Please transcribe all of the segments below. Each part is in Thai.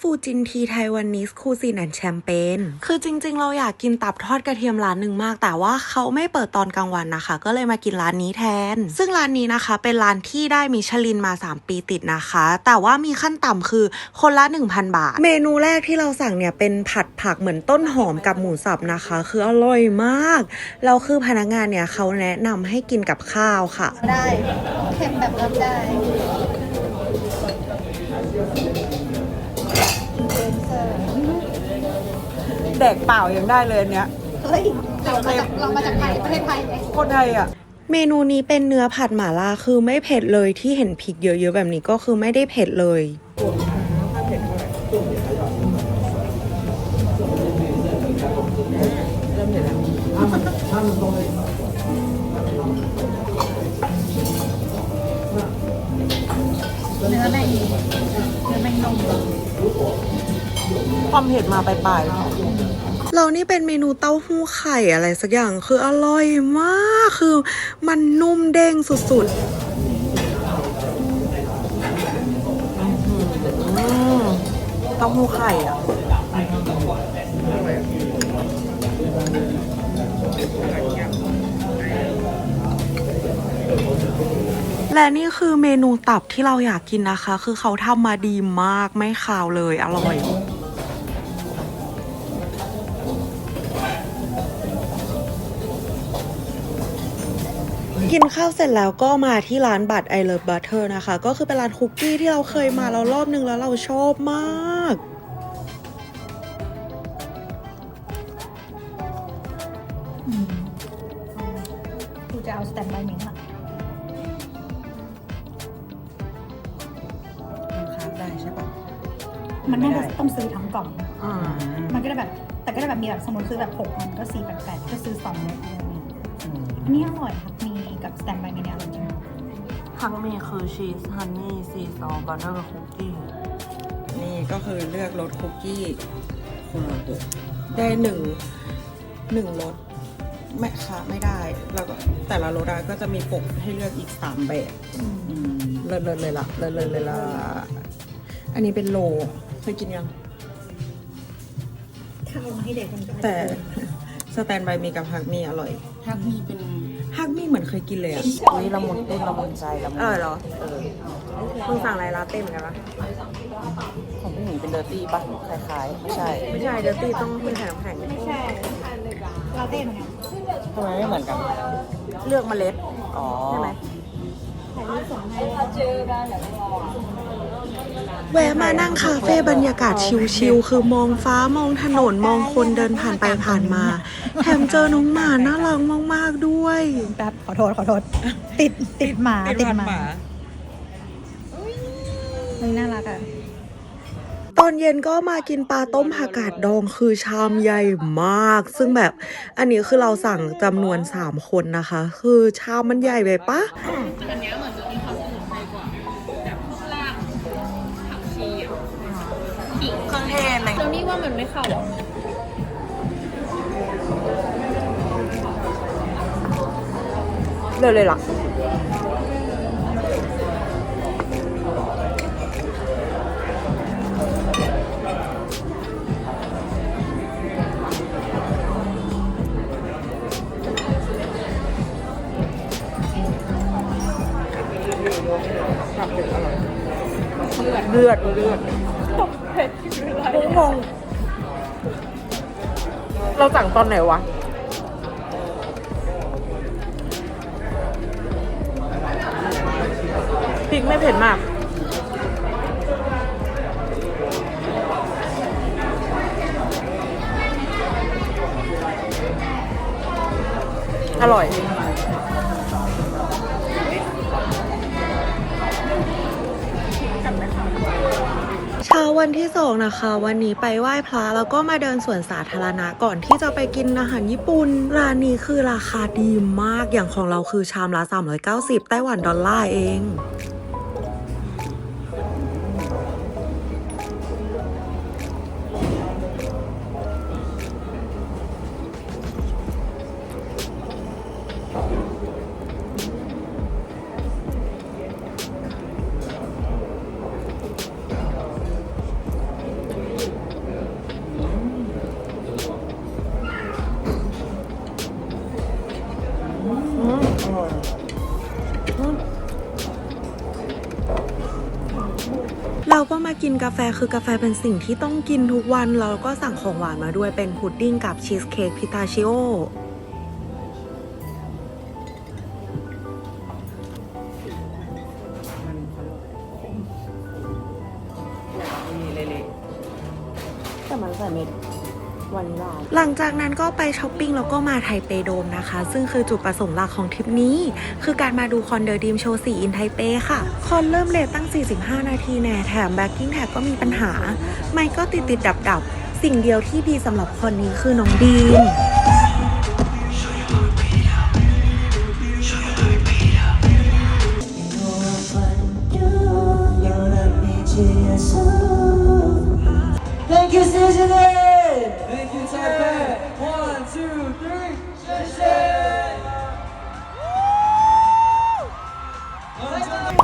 ฟูจินทีไทวันนิสคูซินแอนแชมเปญคือจริง ๆ เราอยากกินตับทอดกระเทียมร้านหนึ่งมาก แต่ว่าเขาไม่เปิดตอนกลางวันนะคะ ก็เลยมากินร้านนี้แทน ซึ่งร้านนี้นะคะเป็นร้านที่ได้มิชลินมา 3 ปีติดนะคะ แต่ว่ามีขั้นต่ำคือคนละ 1,000 บาท เมนูแรกที่เราสั่งเนี่ยเป็นผัดผักเหมือนต้นหอมกับหมูสับนะคะ คืออร่อยมากแล้วคือพนักงานเนี่ยเขาแนะนำให้กินกับข้าวค่ะ ได้เค็มแบบรับได้เป็นเซอร์ แดกเปล่ายังได้เลยอันเนี้ย เฮ้ยเรามาจากเรามาจากไทยประเทศไทยเองคนไทยอะ เมนูนี้เป็นเนื้อผัดหม่าล่าคือไม่เผ็ดเลยที่เห็นพริกเยอะๆแบบนี้ก็คือไม่ได้เผ็ดเลย เนื้อแม่งเนื้อแม่งนุ่มความเผ็ดมาปลาย เรานี่เป็นเมนูเต้าหู้ไข่อะไรสักอย่างคืออร่อยมากคือมันนุ่มเด้งสุดๆอืมเต้าหู้ไข่อะๆและนี่คือเมนูตับที่เราอยากกินนะคะ คือเขาทำมาดีมากไม่คาวเลยอร่อย กินข้าวเสร็จแล้วก็มาที่ร้านบัตร I Love Butter นะคะ ก็คือเป็นร้านคุกกี้ที่เราเคยมาแล้วรอบนึงแล้วเราชอบมากกูจะเอาสแตนบายเมนต์อะมันคาบได้ใช่ปะมันน่าจะต้องซื้อทั้งกล่อง อ่ามันก็ได้แบบ แต่ก็ได้แบบมีแบบสมมติซื้อแบบหกมันก็สี่แปดแปดก็ซื้อสองเม็ดอะไรอย่างเงี้ยอันนี้อร่อยครั บมีกับสแตนบายเมนต์เนี่ยอร่อยจริงทั้งมีคือชีสฮันนี่ซีซอสบัตเตอร์คุกกี้นี่ก็คือเลือกรสคุกกี้คนละตัวได้หนึ่งหนึ่งรสไม่ค่ะไม่ได้ แล้วก็แต่ละรสอะก็จะมีปกให้เลือกอีกสามแบบอืมเลิศเลิศเลยละเลิศเลิศเลยละอันนี้เป็นโลเคยกินยัง ถ้าเอามาให้เด็กมันก็แต่สแตนบายมีกับฮักมีอร่อยทักมีเป็นฮักมี เหมือนเคยกินเลยอะอุ้ยละมุนตุ้นละมุนใจละมุนเออเหรอเออมึงสั่งอะไรลาเต้เหมือนกันปะของพี่หมีเป็นเดอร์ตี้ปะคล้ายๆไม่ใช่ ไม่ใช่เดี๋ยวตีต้องเป็นแข็งแข็งไม่ใช่ลาเต้เหมือนกันทำไมไม่เหมือนกัน เลือกเมล็ดอ๋อใช่ไหมถ่ายรูปส่งให้ แวะมานั่งคาเฟ่บรรยากาศชิลๆ คือมองฟ้ามองถนนมองคนเดินผ่านไปผ่านมา แถมเจอน้องหมาน่ารักมากๆด้วย แป๊บขอโทษขอโทษ ติดติดหมาติดหมาเฮ้ยน่ารักอะตอนเย็นก็มากินปลาต้มผักกาดดองคือชามใหญ่มาก ซึ่งแบบอันนี้คือเราสั่งจำนวน 3 คนนะคะ คือชามมันใหญ่ไปปะเครื่อง เทศอะไรแล้วนี่ว่ามันไม่เข้าอะเลยเลยล่ะเลือดเลือด งง เราสั่งตอนไหนวะ พริกไม่เผ็ดมาก อร่อย วันที่สองนะคะ วันนี้ไปไหว้พระแล้วก็มาเดินสวนสาธารณะก่อนที่จะไปกินอาหารญี่ปุ่น ร้านนี้คือราคาดีมากอย่างของเราคือชามละ390ไต้หวันดอลลาร์เอง มากินกาแฟคือกาแฟเป็นสิ่งที่ต้องกินทุกวันเราก็สั่งของหวานมาด้วยเป็นพุดดิ้งกับชีสเค้กพิตาชิโอมันมีเละๆแต่มันใส่เม็ด วานิลาหลังจากนั้นก็ไปช้อปปิ้งแล้วก็มาไทเปโดมนะคะ ซึ่งคือจุดประสงค์หลักของทริปนี้ คือการมาดูคอนเดอร์ดีมโชว์สีอินไทเปค่ะ คอนเริ่มเลทตั้ง 45 นาทีแน่แถมแบ็กกิ้งแท็กก็มีปัญหา ไม่ก็ติดติดดับดับสิ่งเดียวที่ดีสำหรับคนนี้คือน้องดีม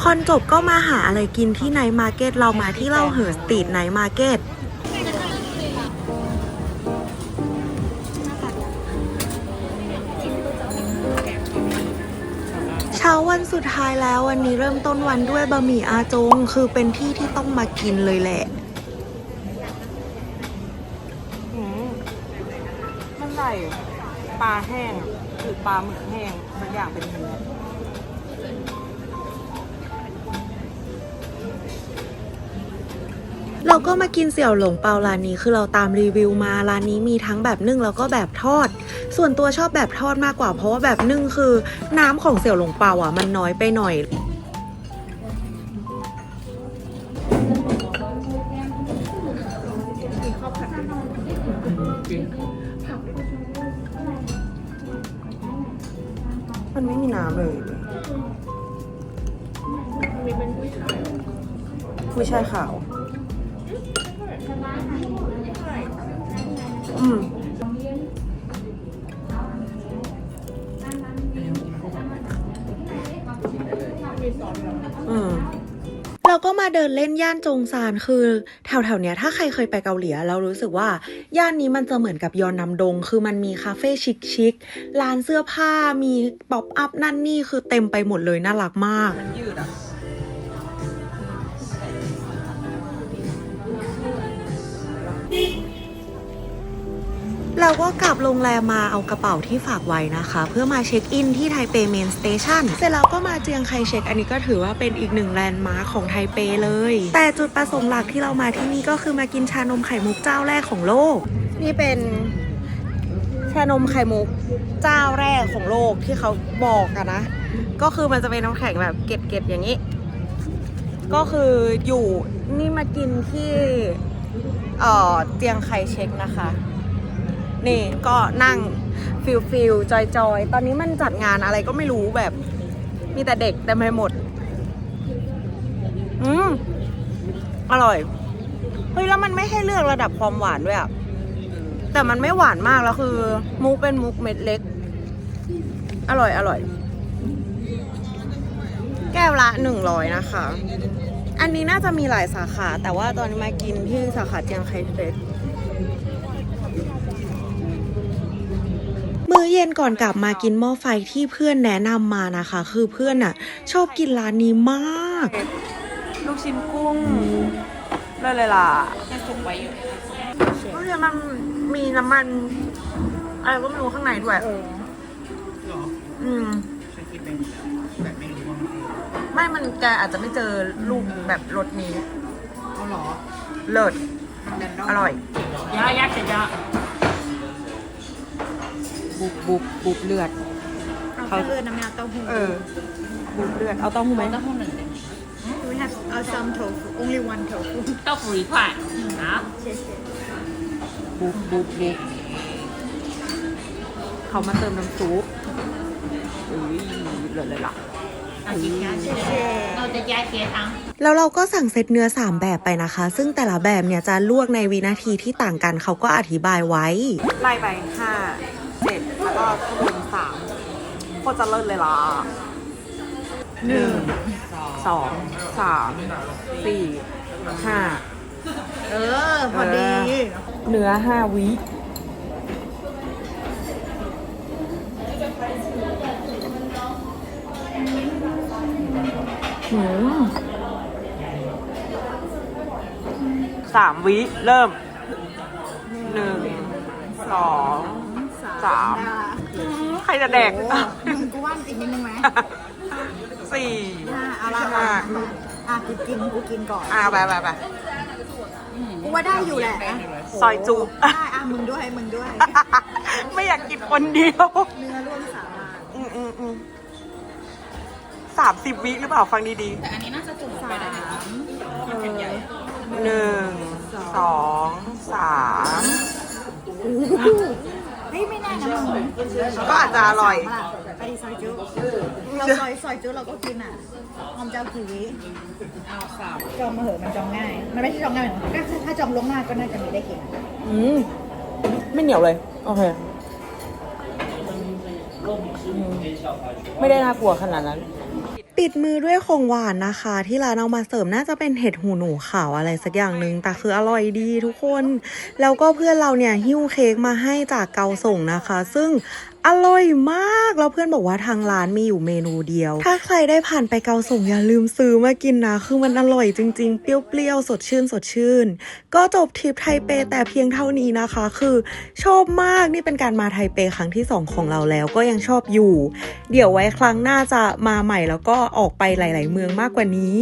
คอนจบก็มาหาอะไรกินที่ไนท์มาร์เก็ตเรามาที่เล่าเหอสตรีทไนท์มาร์เก็ตเช้าวันสุดท้ายแล้ววันนี้เริ่มต้นวันด้วยบะหมี่อาจง คือเป็นที่ที่ต้องมากินเลยแหละมันใส่ปลาแห้งหรือปลาหมึกแห้งบางอย่างเป็นเนื้อ เราก็มากินเสี่ยวหลงเปาร้านนี้คือเราตามรีวิวมาร้านนี้มีทั้งแบบนึ่งแล้วก็แบบทอด ส่วนตัวชอบแบบทอดมากกว่า เพราะว่าแบบนึ่งคือน้ำของเสี่ยวหลงเปาอะมันน้อยไปหน่อยมันไม่มีน้ำเลยกุ้ยช่ายขาว อืมอืมเราก็มาเดินเล่นย่านจงซานคือแถวๆเนี้ยถ้าใครเคยไปเกาหลีเรารู้สึกว่า ย่านนี้มันจะเหมือนกับยอนนำดง คือมันมีคาเฟ่ชิคๆร้านเสื้อผ้ามีป๊อปอัพนั่นนี่คือเต็มไปหมดเลยน่ารักมาก มันยืดอะ เราก็กลับโรงแรมมาเอากระเป๋าที่ฝากไว้นะคะ เพื่อมาเช็คอินที่ไทเปเมนสเตชันเสร็จแล้วก็มาเจียงไคเช็ค อันนี้ก็ถือว่าเป็นอีกหนึ่งแลนด์มาร์คของไทเปเลย แต่จุดประสงค์หลักที่เรามาที่นี่ก็คือมากินชานมไข่มุกเจ้าแรกของโลก นี่เป็นชานมไข่มุกเจ้าแรกของโลกที่เขาบอกกันนะ ก็คือมันจะเป็นน้ำแข็งแบบเกล็ดๆอย่างนี้ ก็คืออยู่นี่มากินที่เอ่อเจียงไคเช็คนะคะ นี่ก็นั่งฟิลฟิลจอยจอยตอนนี้มันจัดงานอะไรก็ไม่รู้แบบ มีแต่เด็กเต็มไปหมด อืมอร่อย เฮ้ยแล้วมันไม่ให้เลือกระดับความหวานด้วยอะแต่มันไม่หวานมากแล้วคือ มุกเป็นมุกเม็ดเล็ก อร่อยอร่อย แก้วละหนึ่งร้อยนะคะ อันนี้น่าจะมีหลายสาขา แต่ว่าตอนนี้มากินที่สาขาเจียงไคเฟส มื้อเย็นก่อนกลับมากินหม้อไฟที่เพื่อนแนะนำมานะคะ คือเพื่อนอะ ชอบกินร้านนี้มาก ลูกชิ้นกุ้งเลยเลยล่ะยังสุกไว้อยู่เพราะฉะนั้นมันมีน้ำมันอะไรก็ไม่รู้ข้างในด้วยอืมไม่มันแกอาจจะไม่เจอลูกแบบรสนี้เอาหรอเลิศอร่อยยายักษ์จะยา บุบบุบบุบเลือดเขาเลือดน้ำยาเต้าหู้ เออ บุบเลือด เอาเต้าหู้ไหม Water hole หนึ่ง We have uh, some tofu only one tofu เต้าหู้ผ่านนะเชฟบุบบุบบุบเขามาเติมน้ำซุปอุ้ยเหลือเลยล่ะ เอาจริงนะเชฟเราจะยาเกทั้ง แล้วเราก็สั่งเซตเนื้อ 3 แบบไปนะคะ ซึ่งแต่ละแบบเนี่ยจะลวกในวินาทีที่ต่างกันเขาก็อธิบายไว้ ไล่ไปห้า ก็ข้างบนสามโคตรจะเลิศเลยล่ะหนึ่งสองสามสี่ห้าเออ พอดี เนื้อห้าวิหืมสามวิ เริ่มหนึ่งสองสาม ใครจะแดกกูว่าอีกนิดนึงไหมสี่อ่าเอาละห้าอะกูกินกูกินก่อนอ่าไปไปไปกูว่าได้อยู่แหละอะซอยจุได้อะมึงด้วยมึงด้วยไม่อยากกินคนเดียว เนื้อร่วมสาลายอืมอืมอืมสามสิบวิหรือเปล่าฟังดีแต่อันนี้น่าจะจุ่มไปได้ไหมสามเออๆหนึ่งสองสาม เฮ้ยไม่แน่นะมึงก็อาจจะอร่อยสั่งมาล่ะไปดิซอยจุเราซอยซอยจุเราก็กินอะหอมเจ้ากี่วิเอาสามจองมาเหอะมันจองง่าย มันไม่ใช่จองง่ายหรอกก็ถ้าจองล่วงหน้าก็น่าจะมีได้กินอืมไม่เหนียวเลย โอเค ไม่ได้น่ากลัวขนาดนั้น ปิดมือด้วยของหวานนะคะ ที่ร้านเอามาเสริมน่าจะเป็นเห็ดหูหนูขาวอะไรสักอย่างหนึ่งแต่คืออร่อยดีทุกคน แล้วก็เพื่อนเราเนี่ยหิ้วเค้กมาให้จากเกาส่งนะคะ ซึ่ง อร่อยมาก แล้วเพื่อนบอกว่าทางร้านมีอยู่เมนูเดียว ถ้าใครได้ผ่านไปเกาส่งอย่าลืมซื้อมากินนะ คือมันอร่อยจริงๆ เปรี้ยวๆ สดชื่นสดชื่น ก็จบทริปไทเปแต่เพียงเท่านี้นะคะ คือชอบมากนี่เป็นการมาไทเปครั้งที่สองของเราแล้วก็ยังชอบอยู่ เดี๋ยวไว้ครั้งหน้าจะมาใหม่แล้วก็ออกไปหลาย ๆ เมืองมากกว่านี้